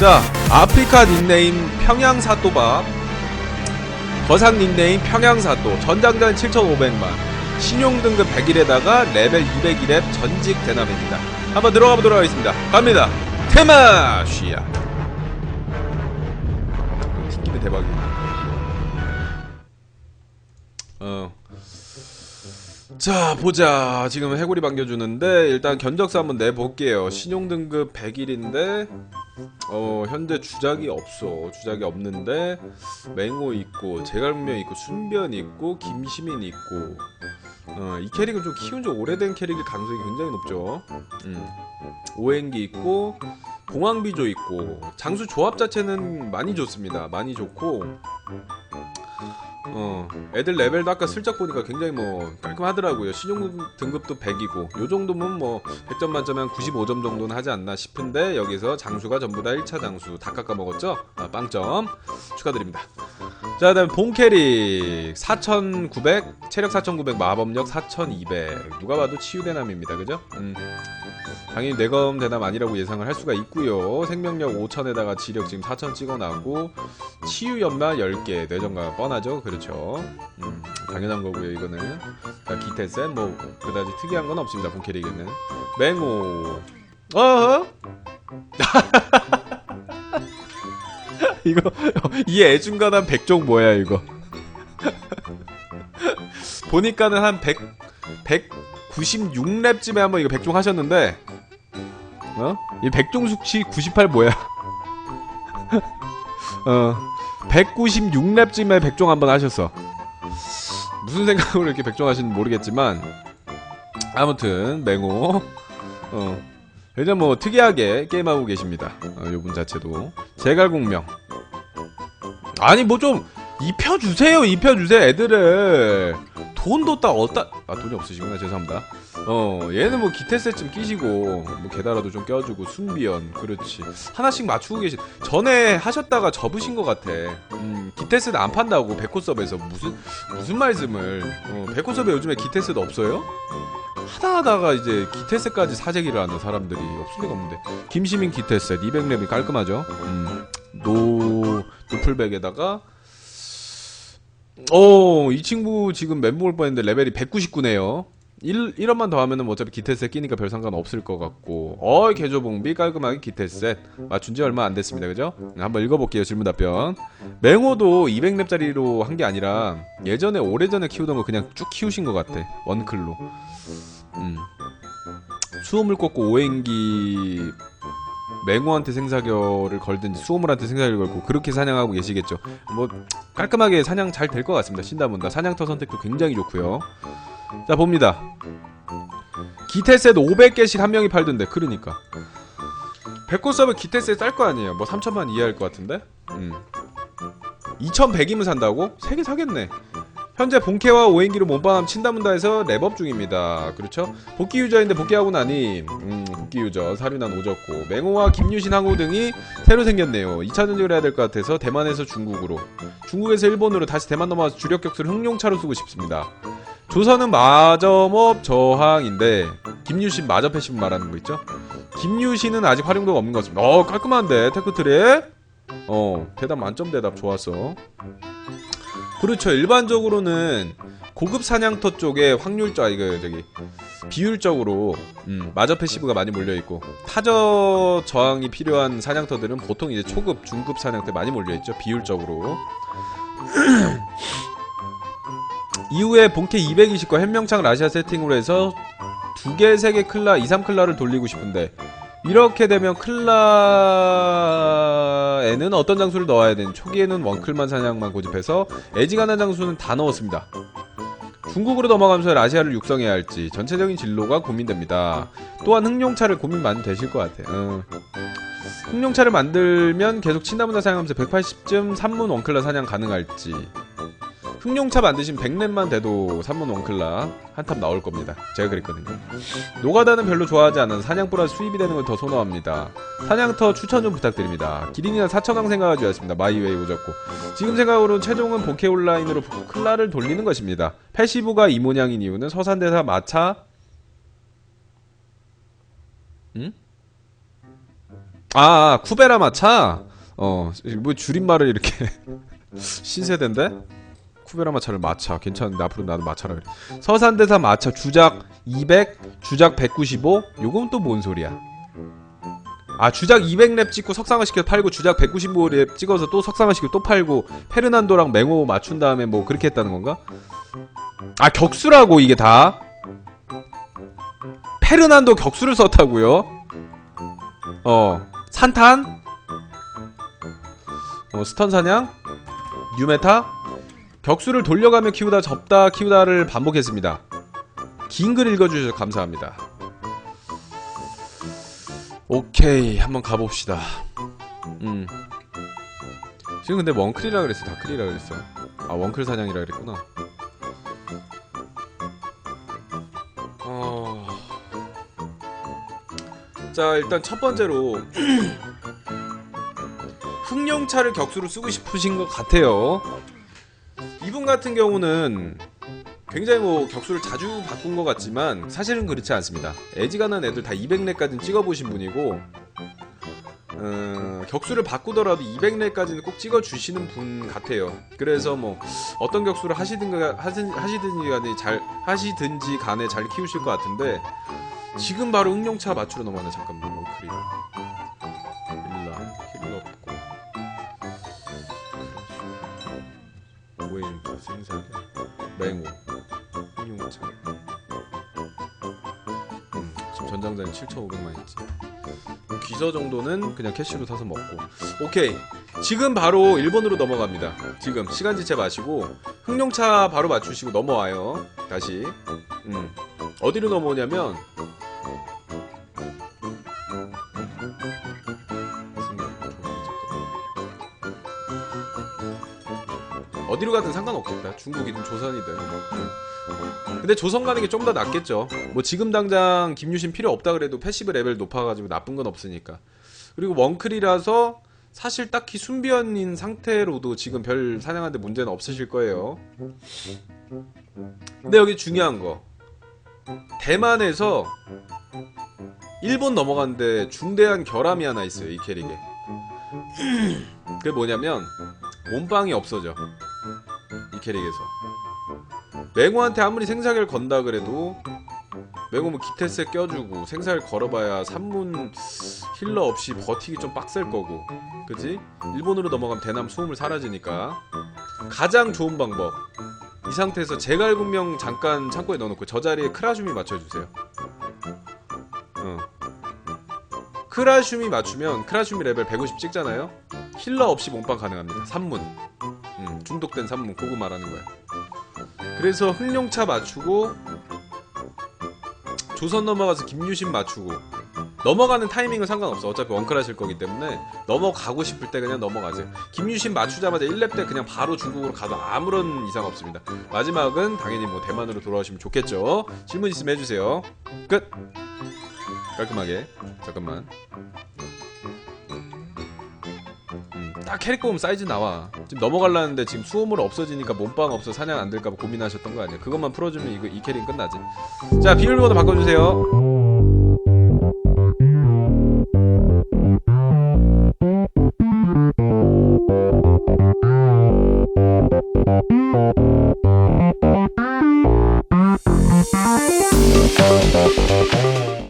자, 아프리카 닉네임 평양사또밥, 거상 닉네임 평양사또, 전장전 7,500만, 신용 등급 100일에다가 레벨 201렙 전직 대남입니다. 한번 들어가 보도록 하겠습니다. 갑니다. 테마 쉬야. 튕기면 대박이야. 어. 자 보자. 지금 해골이 반겨주는데 일단 견적서 한번 내볼게요. 신용등급 100일인데 어 현재 주작이 없어. 주작이 없는데 맹호 있고 제갈문명 있고 순변 있고 김시민 있고. 어 이 캐릭은 좀 키운 지 오래된 캐릭일 가능성이 굉장히 높죠. 음. 오행기 있고 공황비조 있고. 장수 조합 자체는 많이 좋습니다. 많이 좋고 어. 애들 레벨도 아까 슬쩍 보니까 굉장히 뭐 깔끔하더라고요. 신용 등급도 100이고 요 정도면 뭐 100점 만점에 한 95점 정도는 하지 않나 싶은데 여기서 장수가 전부 다 1차 장수 다 깎아먹었죠? 아, 빵점 축하드립니다. 자 그다음에 본 캐릭 4900 체력 4900 마법력 4200 누가 봐도 치유대남입니다. 그죠? 음. 당연히 내검 대남 아니라고 예상을 할 수가 있고요. 생명력 5000에다가 지력 지금 4000 찍어놨고 치유 연마 10개. 뇌정가 뻔하죠? 그렇죠 음, 당연한 거고요 이거는. 자, 기태센 뭐 그다지 특이한 건 없습니다 본 캐릭에는. 맹호. 어허? 이거 이 애중간한 백종 뭐야 이거? 보니까는 한 100, 196렙쯤에 한번 이거 백종 하셨는데 어? 이 백종 숙치 98 뭐야? 어 196렙쯤에 백종 한번 하셨어. 무슨 생각으로 이렇게 백종 하시는지 모르겠지만 아무튼 맹호. 어. 일단 뭐 특이하게 게임하고 계십니다. 어, 요분 자체도. 제갈공명. 아니 뭐 좀 입혀주세요. 입혀주세요 애들을 돈도 딱 얻다. 아 돈이 없으시구나. 죄송합니다. 어 얘는 뭐 기태셋 좀 끼시고 뭐 게다라도 좀 껴주고 순비연. 그렇지. 하나씩 맞추고 계신 전에 하셨다가 접으신 것 같아. 음 기태셋 안 판다고 백호섭에서 무슨 무슨 말씀을. 어 백호섭에 요즘에 기태셋 없어요? 하다 하다가 이제 기태셋까지 사재기를 하는 사람들이 없을 리가 없는데. 김시민 기태셋 200렙이 깔끔하죠? 음, 음노 노플백에다가 오, 이 친구 지금 멘붕 올 뻔했는데 레벨이 199네요. 1, 1원만 더 하면은 뭐 어차피 기태셋 끼니까 별 상관 없을 것 같고 어이 개조봉비 깔끔하게 기태셋 맞춘 지 얼마 안 됐습니다 그죠? 한번 읽어볼게요 질문 답변 맹호도 200렙짜리로 한 게 아니라 예전에 오래전에 키우던 거 그냥 쭉 키우신 것 같아 원클로 음. 수호물 꽂고 오행기 맹호한테 생사결을 걸든지 수호물한테 생사결을 걸고 그렇게 사냥하고 계시겠죠. 뭐 깔끔하게 사냥 잘 될 것 같습니다. 신다문다. 사냥터 선택도 굉장히 좋고요. 자 봅니다. 기태셋 500개씩 한 명이 팔던데 그러니까. 백호 서브 기태셋 쌀 거 아니에요. 뭐 3천만 이하일 것 같은데? 음. 2100이면 산다고? 3개 사겠네 현재 본캐와 오행기로 몸빵함 친다문다에서 랩업 중입니다. 그렇죠? 복귀 유저인데 복귀하고 나니 음, 복귀 유저 사륜한 오졌고 맹호와 김유신 항우 등이 새로 생겼네요. 2차 전직을 해야 될 것 같아서 대만에서 중국으로 중국에서 일본으로 다시 대만 넘어와서 주력 격수를 흥룡차로 쓰고 싶습니다. 조선은 마점업 저항인데 김유신 마저 패시브 말하는 거 있죠? 김유신은 아직 활용도가 없는 것 같습니다. 어 깔끔한데 테크트랙 어 대답 만점 대답 좋았어. 그렇죠. 일반적으로는 고급 사냥터 쪽에 확률적 아 이거 저기 비율적으로 음, 마저 패시브가 많이 몰려 있고 타저 저항이 필요한 사냥터들은 보통 이제 초급, 중급 사냥터 많이 몰려 있죠. 비율적으로. 이후에 본캐 220과 현명창 라시아 세팅으로 해서 두 개, 세 개 클라, 2, 3클라를 돌리고 싶은데 이렇게 되면 클라 에는 어떤 장수를 넣어야 되는 초기에는 원클만 사냥만 고집해서 애지간한 장수는 다 넣었습니다. 중국으로 넘어가면서 라시아를 육성해야 할지 전체적인 진로가 고민됩니다. 또한 흥룡차를 고민 많이 되실 것 같아요. 어. 흥룡차를 만들면 계속 친다문화 사냥하면서 180쯤 3문 원클라 사냥 가능할지 흥룡차 만드시면 100렙만 돼도 3문 원클라 한탑 나올 겁니다. 제가 그랬거든요. 노가다는 별로 좋아하지 않은 사냥 플러스 수입이 되는 걸 더 선호합니다. 사냥터 추천 좀 부탁드립니다. 기린이나 사천왕 생각하지 않습니다. 마이웨이 오졌고 지금 생각으로는 최종은 본캐 온라인으로 클라를 돌리는 것입니다. 패시브가 이 모양인 이유는 서산대사 마차 응? 아, 아 쿠베라 마차. 어, 뭐 줄임말을 이렇게 신세대인데? 쿠베라 마차를 마차 괜찮은데 앞으로 마차라 그래. 서산대사 마차 주작 200, 주작 195. 요건 또 뭔 소리야? 아 주작 200랩 찍고 석상화 시켜 팔고 주작 195랩 찍어서 또 석상화 시켜 또 팔고 페르난도랑 맹호 맞춘 다음에 뭐 그렇게 했다는 건가? 아 격수라고 이게 다 페르난도 격수를 썼다고요? 어 산탄 어 스턴 사냥 뉴메타 격수를 돌려가며 키우다 접다 키우다를 반복했습니다. 긴 글 읽어주셔서 감사합니다. 오케이 한번 가봅시다. 음. 지금 근데 원클이라 그랬어 다클이라 그랬어? 아 원클 사냥이라 그랬구나. 어... 자 일단 첫 번째로 흑룡차를 격수로 쓰고 싶으신 것 같아요 이분 같은 경우는 굉장히 뭐 격수를 자주 바꾼 것 같지만 사실은 그렇지 않습니다. 애지간한 애들 다 200렙까지는 찍어보신 분이고 어, 격수를 바꾸더라도 200렙까지는 꼭 찍어주시는 분 같아요. 그래서 뭐 어떤 격수를 하시든가 하든, 하시든지 간에 잘 하시든지 간에 잘 키우실 것 같은데 지금 바로 응용차 맞추러 넘어가네 잠깐만 뭐일 생사계. 맹호 흑룡차. 음, 지금 전장자는 7,500만 있지. 귀서 정도는 그냥 캐시로 사서 먹고. 오케이. 지금 바로 일본으로 넘어갑니다. 지금 시간 지체 마시고 흑룡차 바로 맞추시고 넘어와요. 다시. 음. 어디로 넘어오냐면 어디로 가든 상관없겠다. 중국이든 조선이든. 근데 조선 가는 게 좀 더 낫겠죠. 뭐 지금 당장 김유신 필요 없다 그래도 패시브 레벨 높아가지고 나쁜 건 없으니까. 그리고 원클이라서 사실 딱히 순비언인 상태로도 지금 별 사냥하는데 문제는 없으실 거예요. 근데 여기 중요한 거. 대만에서 일본 넘어갔는데 중대한 결함이 하나 있어요. 이 캐릭에. 그게 뭐냐면 몸빵이 없어져. 이 캐릭에서. 맹호한테 아무리 생사결 건다 그래도 맹호 뭐 기테스에 껴주고 생사결 걸어봐야 3문 힐러 없이 버티기 좀 빡셀 거고. 그지? 일본으로 넘어가면 대남 수음을 사라지니까. 가장 좋은 방법. 이 상태에서 제갈군명 잠깐 창고에 넣어놓고 저 자리에 크라줌이 맞춰주세요. 어. 크라줌이 맞추면 크라줌이 레벨 150 찍잖아요? 힐러 없이 몸빵 가능합니다. 3문. 음, 중독된 산문 그거 말하는 거야. 그래서 흑룡차 맞추고 조선 넘어가서 김유신 맞추고 넘어가는 타이밍은 상관없어. 어차피 원클 하실 거기 때문에 넘어가고 싶을 때 그냥 넘어가세요. 김유신 맞추자마자 1렙 때 그냥 바로 중국으로 가도 아무런 이상 없습니다. 마지막은 당연히 뭐 대만으로 돌아오시면 좋겠죠. 질문 있으면 해주세요. 끝. 깔끔하게. 잠깐만. 딱 캐릭터 보면 사이즈 나와. 지금 넘어갈라는데 지금 수호물 없어지니까 몸빵 없어 사냥 안 될까봐 고민하셨던 거 아니야 그것만 풀어주면 이거 이 캐릭 끝나지. 자 비밀번호 바꿔주세요